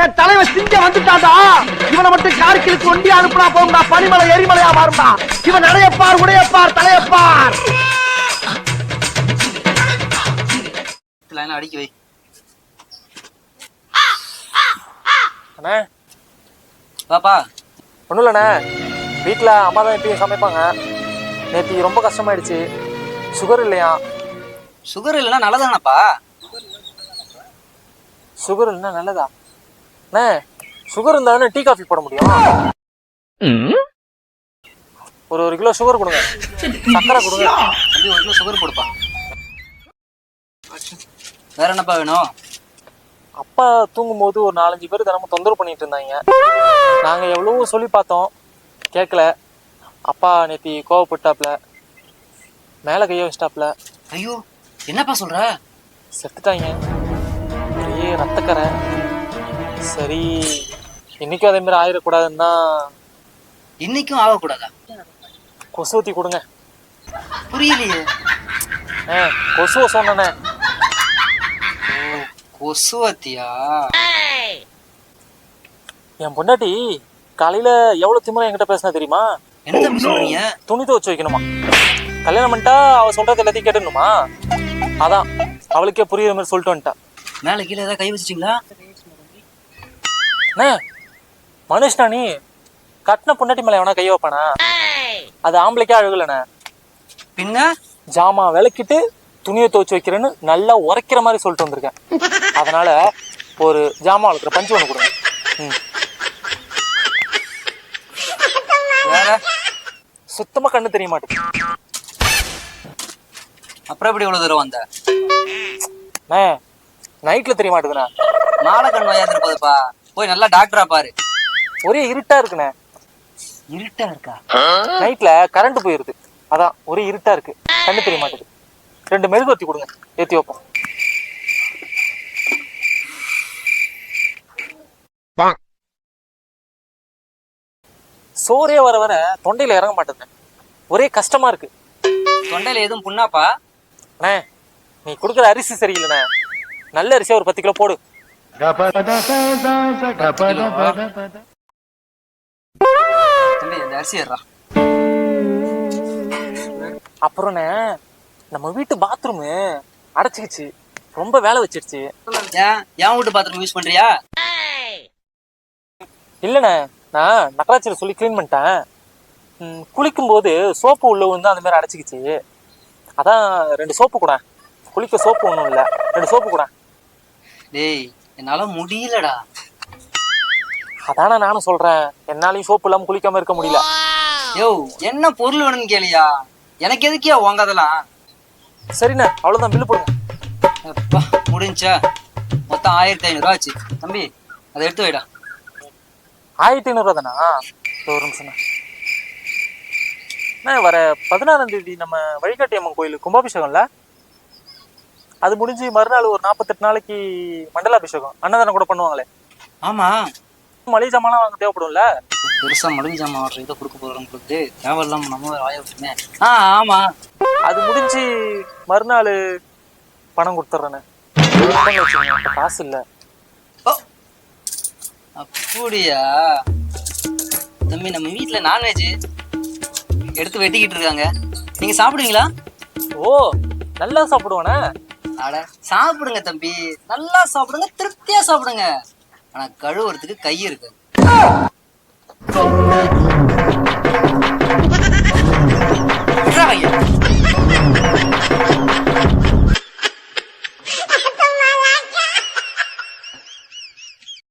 என் தலைவன் சிங்க வந்துட்டாடா இவனை மட்டும் கார்கிலுக்கு ஒண்டி அனுப்புனா போகும்டா. பனிமலை எரிமலையா மாறும்டா. இவன் நடையப்பார் உடையப்பார் தலையப்பார். அடிக்க வை அண்ணே. பாப்பா ஒன்றும் இல்லைண்ணே. வீட்டில் அம்மா தான் எப்பயும் சமைப்பாங்க. நேற்று ரொம்ப கஷ்டமாயிடுச்சு. சுகர் இல்லையா? சுகர் இல்லைன்னா நல்லதானப்பா? சுகர் இல்லைன்னா நல்லதா? அண்ணே சுகர் இருந்தால் டீ காஃபி போட முடியும்? ஒரு ஒரு கிலோ சுகர் கொடுங்க. சக்கரை கொடுங்க. தம்பி ஒரு கிலோ சுகர் கொடுப்பா. வேற என்னப்பா வேணும்? அப்பா தூங்கும்போது ஒரு நாலஞ்சு பேர் தினமும் தொந்தரவு பண்ணிட்டு இருந்தாங்க. நாங்கள் எவ்வளவோ சொல்லி பார்த்தோம். கேட்கல அப்பா நேத்தி கோவப்பட்டாப்ல. மேலே கையை வச்சிட்டாப்ல. ஐயோ என்னப்பா சொல்ற? செத்துட்டாங்க. ஒரே ரத்தக்கரை. சரி. இன்னைக்கும் அதே மாதிரி ஆயிடக்கூடாதுன்னு தான் இன்னைக்கும் ஆகக்கூடாதா? கொசு ஊற்றி கொடுங்க. புரியலையே. ஆ கொசுவை ஓ கொசுவத்தியா என் பொண்டாட்டி காலையில் எவ்வளோ திமிரா என்கிட்ட பேசினா தெரியுமா? என்ன தம்பி சொல்றீங்க? துணி துவச்சு வைக்கணுமா. கல்யாணம் பண்ணிட்டா அவ சொல்றது எல்லாத்தையும் கேட்டுணுமா அதான். அவளுக்கே புரியுற மாதிரி சொல்லிட்டு வந்துட்டா. மேல கீழே ஏதாவது கை வச்சிட்டீங்களா? அண்ணே மனுஷனா நீ? கட்டின பொண்டாட்டி மேல எவனா கை வைப்பானா? அது ஆம்பளைக்கே அழுகலண்ணே. பின்ன? ஜாமா விளக்கிட்டு துணியை துவச்சு வைக்கிறேன்னு நல்லா உரைக்கிற மாதிரி சொல்லிட்டு வந்திருக்கேன். அதனால ஒரு ஜாமா வளர்க்குற பஞ்சு ஒன்று கொடுங்க. ம். வேற? சுத்தமா கண்ணு தெரிய மாட்டேங்குது. அப்புறம் எப்படி இவ்வளவு தூரம் வந்த? அண்ணே நைட்ல தெரிய மாட்டேதுண்ணே மாலை கண் வயாந்துரு போதுப்பா. போய் நல்லா டாக்டரா பாரு. ஒரே இருட்டா இருக்குண்ணே. இருட்டா இருக்கா? நைட்ல கரண்ட் போயிருது. அதான் ஒரே இருட்டா இருக்கு. கண்ணு தெரிய மாட்டேது ரெண்டு மெழுகுவர்த்தி கொடுங்க. ஏத்தி வைப்போம். சோறே வர வர தொண்டையில இறங்க மாட்டேங்குது. ஒரே கஷ்டமா இருக்கு. தொண்டையில எதுவும் புண்ணாப்பா? அண்ணே நீ கொடுக்குற அரிசி சரியில்லைண்ணே. நல்ல அரிசியா ஒரு பத்து கிலோ போடு. அப்புறம்ண்ணே நம்ம வீட்டு பாத்ரூமு அடைச்சிக்கிச்சு. ரொம்ப வேலை வச்சிருச்சு. ஏன் என் வீட்டு பாத்ரூம் யூஸ் பண்றியா? இல்லைண்ணே நான் நகராட்சியில் சொல்லி க்ளீன் பண்ணிட்டேன். ம், குளிக்கும்போது சோப்பு உள்ள வந்து அந்த மாதிரி அடைச்சிக்கிச்சு. அதான் ரெண்டு சோப்பு கூட. குளிக்க சோப்பு ஒன்றும் இல்லை. ரெண்டு சோப்பு கூட. டேய் என்னால முடியலடா. அதானே நானும் சொல்கிறேன் என்னாலையும் சோப்பு இல்லாமல் குளிக்காம இருக்க முடியல. யோ என்ன பொருள் வேணும்னு கேளியா? எனக்கு எதுக்கியா உங்க அதெல்லாம் சரிண்ணே அவ்வளோதான் பில்லு போடுங்க. அப்பா முடிஞ்சா. மொத்தம் ஆயிரத்தி ஐநூறுவா ஆச்சு. தம்பி அதை எடுத்து வைடா. ஆயிரத்தி ஐநூறுரூவா தானா ஒரு அண்ணே வர பதினாறாம் தேதி நம்ம வழிகாட்டி அம்மன் கோயில் கும்பாபிஷேகம்ல? அது முடிஞ்சு மறுநாள் ஒரு நாற்பத்தெட்டு நாளைக்கு மண்டலாபிஷேகம். அன்னதானம் கூட பண்ணுவாங்களே. ஆமா. மளிகை சாமான்லாம் வாங்க தேவைப்படும்ல? பெருசா மளிகை ஜாமான் ஆர்டர் இதை கொடுக்க போறோம் கொடுத்து தேவையில்லாம நம்ம வாய விட்டுமே ஆ ஆமா. அது முடிஞ்சு மறுநாள் பணம் அப்ப காசு இல்லை. அப்படியா? தம்பி நம்ம வீட்ல நான்வெஜ் எடுத்து வெட்டிக்கிட்டு இருக்காங்க. நீங்க சாப்பிடுவீங்களா? ஓ நல்லா சாப்பிடுவானே? அட சாப்பிடுங்க தம்பி. நல்லா சாப்பிடுங்க திருப்தியா சாப்பிடுங்க. ஆனா கழுவுறதுக்கு கை இருக்கு. Yeah.